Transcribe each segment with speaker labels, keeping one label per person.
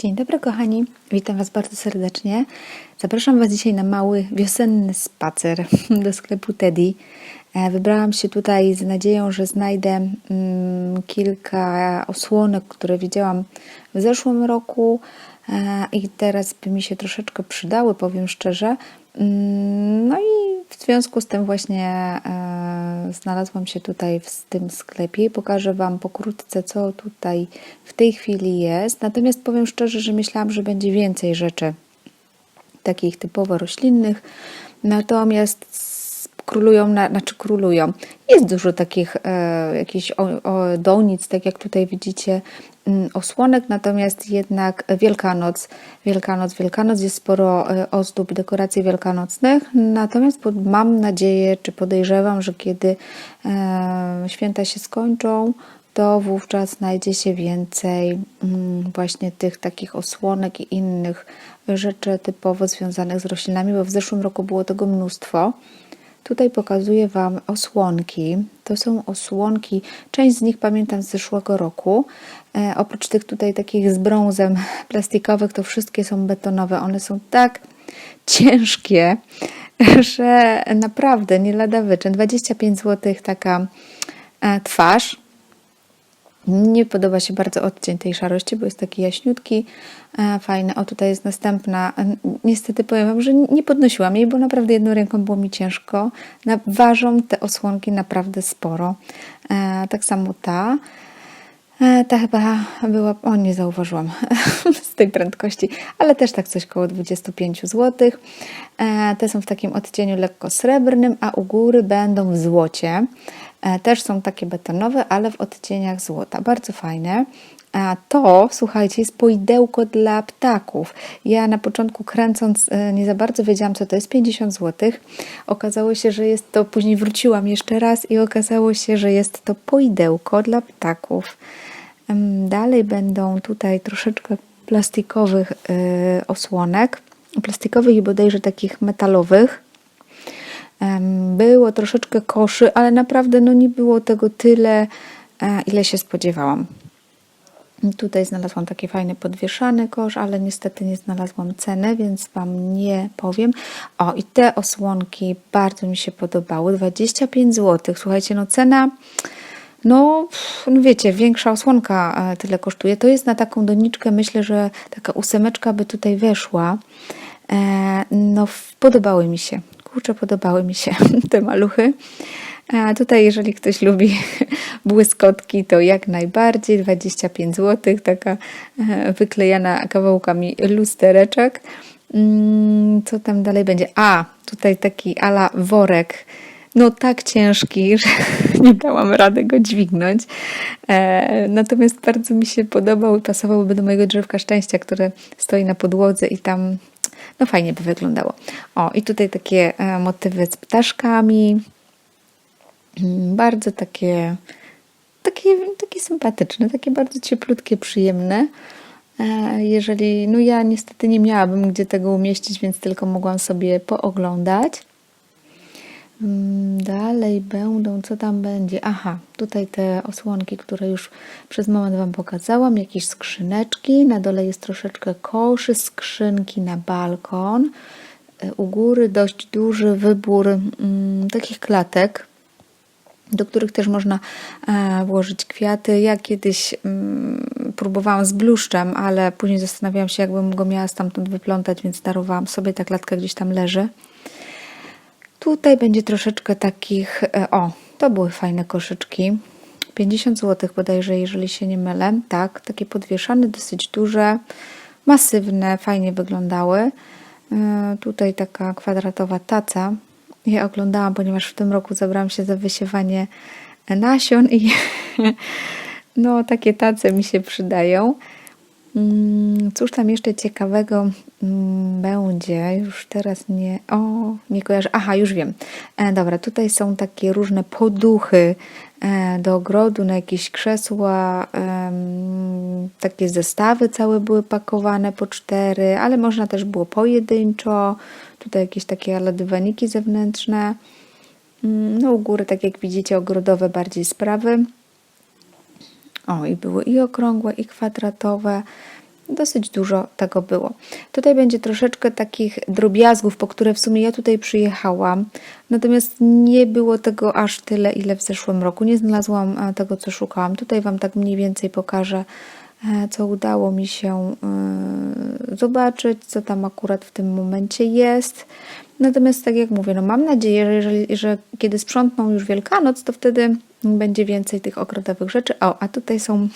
Speaker 1: Dzień dobry kochani, witam Was bardzo serdecznie. Zapraszam Was dzisiaj na mały wiosenny spacer do sklepu Teddy. E, Wybrałam się tutaj z nadzieją, że znajdę mm, kilka osłonek, które widziałam w zeszłym roku e, i teraz by mi się troszeczkę przydały, powiem szczerze. Mm, No i w związku z tym właśnie e, znalazłam się tutaj w tym sklepie pokażę Wam pokrótce, co tutaj w tej chwili jest. Natomiast powiem szczerze, że myślałam, że będzie więcej rzeczy takich typowo roślinnych. Natomiast królują, na, znaczy królują. Jest dużo takich e, jakichś donic, tak jak tutaj widzicie, mm, osłonek, natomiast jednak Wielkanoc, Wielkanoc, Wielkanoc jest sporo e, ozdób, dekoracji wielkanocnych, natomiast mam nadzieję, czy podejrzewam, że kiedy e, święta się skończą, to wówczas znajdzie się więcej mm, właśnie tych takich osłonek i innych rzeczy typowo związanych z roślinami, bo w zeszłym roku było tego mnóstwo. Tutaj pokazuję Wam osłonki. To są osłonki, część z nich pamiętam z zeszłego roku. E, oprócz tych tutaj takich z brązem plastikowych, to wszystkie są betonowe. One są tak ciężkie, że naprawdę nie lada wyczyn. 25 zł taka e, twarz. Nie podoba się bardzo odcień tej szarości, bo jest taki jaśniutki, e, fajny. O, tutaj jest następna. E, Niestety powiem Wam, że nie podnosiłam jej, bo naprawdę jedną ręką było mi ciężko. Ważą te osłonki naprawdę sporo. E, tak samo ta. E, Ta chyba była, o nie zauważyłam z tej prędkości, ale też tak coś koło 25 zł. E, Te są w takim odcieniu lekko srebrnym, a u góry będą w złocie. E, Też są takie betonowe, ale w odcieniach złota. Bardzo fajne. A to, słuchajcie, jest poidełko dla ptaków. Ja na początku kręcąc nie za bardzo wiedziałam, co to jest 50 zł. Okazało się, że jest to, później wróciłam jeszcze raz i okazało się, że jest to poidełko dla ptaków. Dalej będą tutaj troszeczkę plastikowych e, osłonek, plastikowych i bodajże takich metalowych. Było troszeczkę koszy, ale naprawdę no nie było tego tyle, e, ile się spodziewałam. Tutaj znalazłam taki fajny podwieszany kosz, ale niestety nie znalazłam ceny, więc Wam nie powiem. O, i te osłonki bardzo mi się podobały. 25 zł. Słuchajcie, no cena, no, no wiecie, większa osłonka e, tyle kosztuje. To jest na taką doniczkę, myślę, że taka ósemeczka by tutaj weszła. E, no, podobały mi się. Kurczę, podobały mi się te maluchy. A tutaj, jeżeli ktoś lubi błyskotki, to jak najbardziej 25 zł, taka e, wyklejana kawałkami lustereczek. Mm, Co tam dalej będzie? A, tutaj taki ala worek. No tak ciężki, że nie dałam rady go dźwignąć. E, natomiast bardzo mi się podobał i pasowałby do mojego drzewka szczęścia, które stoi na podłodze i tam no fajnie by wyglądało. O, i tutaj takie e, motywy z ptaszkami. Mm, Bardzo takie, takie, takie sympatyczne, takie bardzo cieplutkie, przyjemne. E, Jeżeli, no ja niestety nie miałabym gdzie tego umieścić, więc tylko mogłam sobie pooglądać. Mm, Dalej będą, co tam będzie? Aha, tutaj te osłonki, które już przez moment Wam pokazałam, jakieś skrzyneczki, na dole jest troszeczkę koszy, skrzynki na balkon. E, U góry dość duży wybór mm, takich klatek, do których też można e, włożyć kwiaty. Ja kiedyś mm, próbowałam z bluszczem, ale później zastanawiałam się, jakbym go miała stamtąd wyplątać, więc darowałam sobie, ta klatka gdzieś tam leży. Tutaj będzie troszeczkę takich. e, O, to były fajne koszyczki. 50 zł bodajże, jeżeli się nie mylę. Tak, takie podwieszane, dosyć duże, masywne, fajnie wyglądały. E, Tutaj taka kwadratowa taca. Ja oglądałam, ponieważ w tym roku zabrałam się za wysiewanie nasion i no takie tace mi się przydają. Mm, Cóż tam jeszcze ciekawego mm, będzie? Już teraz nie. O, nie kojarzę. Aha, już wiem. E, dobra, tutaj są takie różne poduchy e, do ogrodu, na jakieś krzesła. em, takie zestawy całe były pakowane po cztery, ale można też było pojedynczo. Tutaj jakieś takie ale dywaniki zewnętrzne. Mm, No, u góry, tak jak widzicie, ogrodowe bardziej sprawy. O, i były i okrągłe, i kwadratowe. dosyć dużo tego było. Tutaj będzie troszeczkę takich drobiazgów, po które w sumie ja tutaj przyjechałam, natomiast nie było tego aż tyle, ile w zeszłym roku. Nie znalazłam e, tego, co szukałam. Tutaj Wam tak mniej więcej pokażę, e, co udało mi się e, zobaczyć, co tam akurat w tym momencie jest. Natomiast tak jak mówię, no mam nadzieję, że, jeżeli, że kiedy sprzątną już Wielkanoc, to wtedy będzie więcej tych ogrodowych rzeczy. O, a tutaj są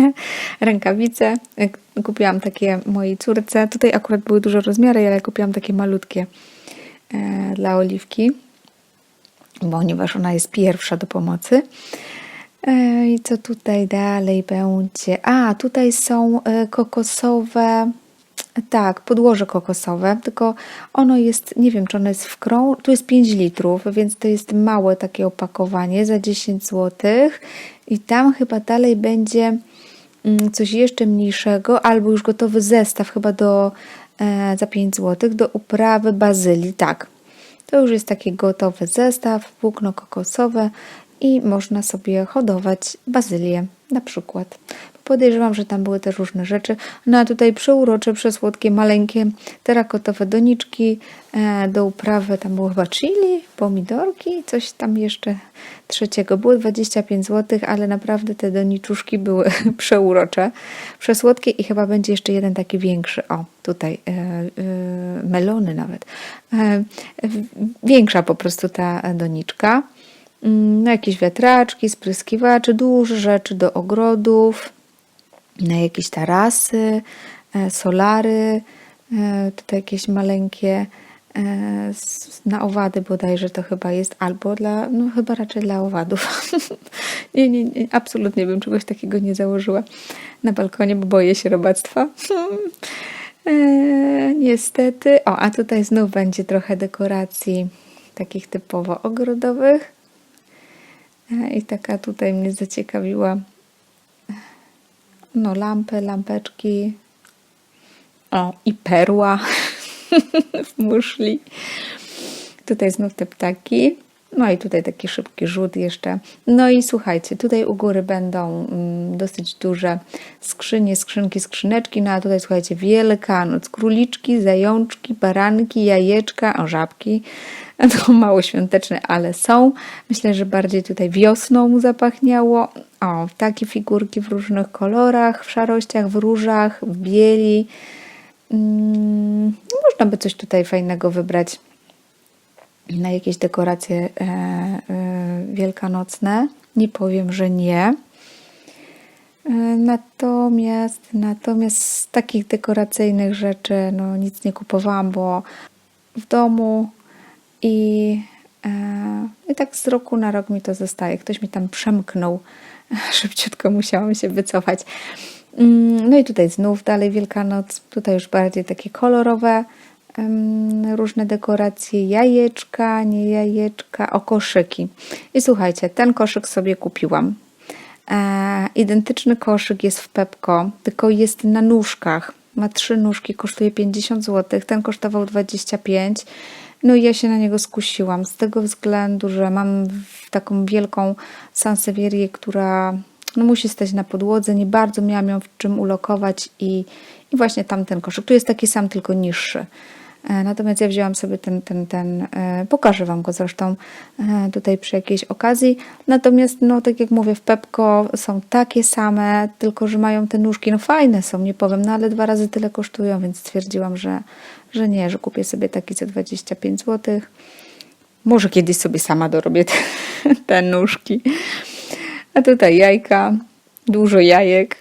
Speaker 1: rękawice. Kupiłam takie mojej córce. Tutaj akurat były duże rozmiary, ale kupiłam takie malutkie e, dla Oliwki, ponieważ ona jest pierwsza do pomocy. E, I co tutaj dalej będzie? A, tutaj są e, kokosowe tak, podłoże kokosowe, tylko ono jest, nie wiem czy ono jest w krą, tu jest 5 litrów, więc to jest małe takie opakowanie za 10 zł i tam chyba dalej będzie mm, coś jeszcze mniejszego albo już gotowy zestaw chyba do e, za 5 zł do uprawy bazylii, tak. To już jest taki gotowy zestaw, włókno kokosowe i można sobie hodować bazylię na przykład. Podejrzewam, że tam były też różne rzeczy. No a tutaj przeurocze, przesłodkie, maleńkie terakotowe doniczki e, do uprawy. Tam było chyba chili, pomidorki, coś tam jeszcze trzeciego. Było 25 zł, ale naprawdę te doniczuszki były przeurocze, przesłodkie i chyba będzie jeszcze jeden taki większy. O, tutaj e, e, melony nawet. E, większa po prostu ta doniczka. Mm, jakieś wiatraczki, spryskiwacze, duże rzeczy do ogrodów na jakieś tarasy, e, solary, e, tutaj jakieś maleńkie e, na owady bodajże to chyba jest, albo dla, no chyba raczej dla owadów. nie, nie, nie, absolutnie bym czegoś takiego nie założyła na balkonie, bo boję się robactwa. e, niestety. O, a tutaj znów będzie trochę dekoracji takich typowo ogrodowych. I taka tutaj mnie zaciekawiła no lampy, lampeczki. O, i perła w muszli. Tutaj znów te ptaki. No i tutaj taki szybki rzut jeszcze. No i słuchajcie, tutaj u góry będą mm, dosyć duże skrzynie, skrzynki, skrzyneczki. No a tutaj słuchajcie, Wielkanoc, króliczki, zajączki, baranki, jajeczka, o żabki. No mało świąteczne, ale są. Myślę, że bardziej tutaj wiosną zapachniało. O, takie figurki w różnych kolorach, w szarościach, w różach, w bieli. Mm, można by coś tutaj fajnego wybrać na jakieś dekoracje e, e, wielkanocne. Nie powiem, że nie. E, natomiast, natomiast z takich dekoracyjnych rzeczy no, nic nie kupowałam, bo w domu i, e, i tak z roku na rok mi to zostaje. Ktoś mi tam przemknął, szybciutko musiałam się wycofać. Mm, no i tutaj znów dalej Wielkanoc, tutaj już bardziej takie kolorowe, różne dekoracje, jajeczka, nie jajeczka, o koszyki. I słuchajcie, ten koszyk sobie kupiłam. E, identyczny koszyk jest w Pepko, tylko jest na nóżkach. Ma trzy nóżki, kosztuje 50 zł. Ten kosztował 25 no i ja się na niego skusiłam z tego względu, że mam taką wielką sansewierię, która no, musi stać na podłodze. Nie bardzo miałam ją w czym ulokować i, i właśnie tamten koszyk. Tu jest taki sam, tylko niższy. E, natomiast ja wzięłam sobie ten, ten, ten, e, pokażę Wam go zresztą e, tutaj przy jakiejś okazji. Natomiast, no tak jak mówię, w Pepko są takie same, tylko że mają te nóżki, no fajne są, nie powiem, no ale dwa razy tyle kosztują, więc stwierdziłam, że, że nie, że kupię sobie taki za 25 zł. Może kiedyś sobie sama dorobię te, te nóżki. A tutaj jajka, dużo jajek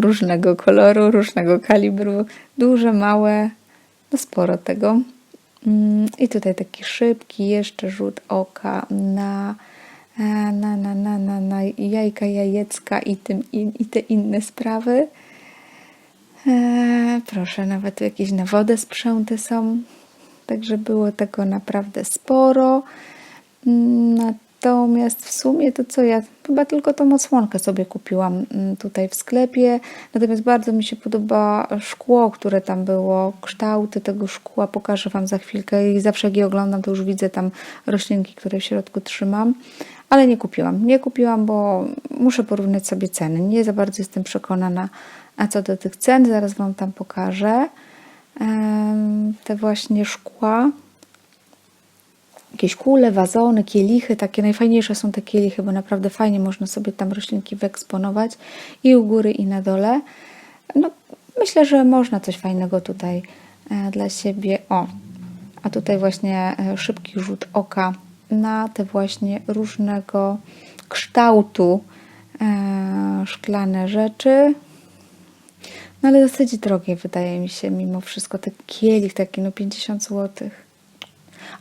Speaker 1: różnego koloru, różnego kalibru, duże, małe, no sporo tego. Mm, I tutaj taki szybki jeszcze rzut oka na, e, na, na, na, na, na jajka, jajecka i, tym, i, i te inne sprawy. E, proszę, nawet jakieś na wodę sprzęty są. Także było tego naprawdę sporo. Mm, Natomiast w sumie to co ja chyba tylko tą odsłonkę sobie kupiłam mm, tutaj w sklepie. Natomiast bardzo mi się podoba szkło, które tam było, kształty tego szkła. Pokażę Wam za chwilkę i zawsze jak je oglądam, to już widzę tam roślinki, które w środku trzymam. Ale nie kupiłam. Nie kupiłam, bo muszę porównać sobie ceny. Nie za bardzo jestem przekonana. A co do tych cen, zaraz Wam tam pokażę. Te właśnie szkła jakieś kule, wazony, kielichy, takie najfajniejsze są te kielichy, bo naprawdę fajnie można sobie tam roślinki wyeksponować i u góry i na dole. No, myślę, że można coś fajnego tutaj e, dla siebie. O, a tutaj właśnie e, szybki rzut oka na te właśnie różnego kształtu e, szklane rzeczy. No ale dosyć drogie wydaje mi się mimo wszystko. Ten kielich taki no 50 złotych.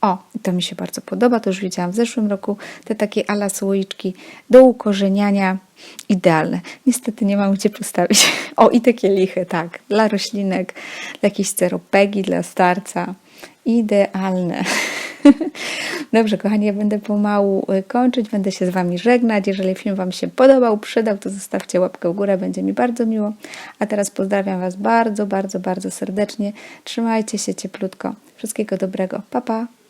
Speaker 1: O, to mi się bardzo podoba, to już widziałam w zeszłym roku, te takie ala słoiczki do ukorzeniania, idealne. Niestety nie mam gdzie postawić. O, i te kielichy, tak, dla roślinek, dla jakiejś ceropegi, dla starca. Idealne. Dobrze, kochani, ja będę pomału y, kończyć, będę się z Wami żegnać. Jeżeli film Wam się podobał, przydał, to zostawcie łapkę w górę, będzie mi bardzo miło. A teraz pozdrawiam Was bardzo, bardzo, bardzo serdecznie. Trzymajcie się cieplutko. Wszystkiego dobrego. Pa, pa.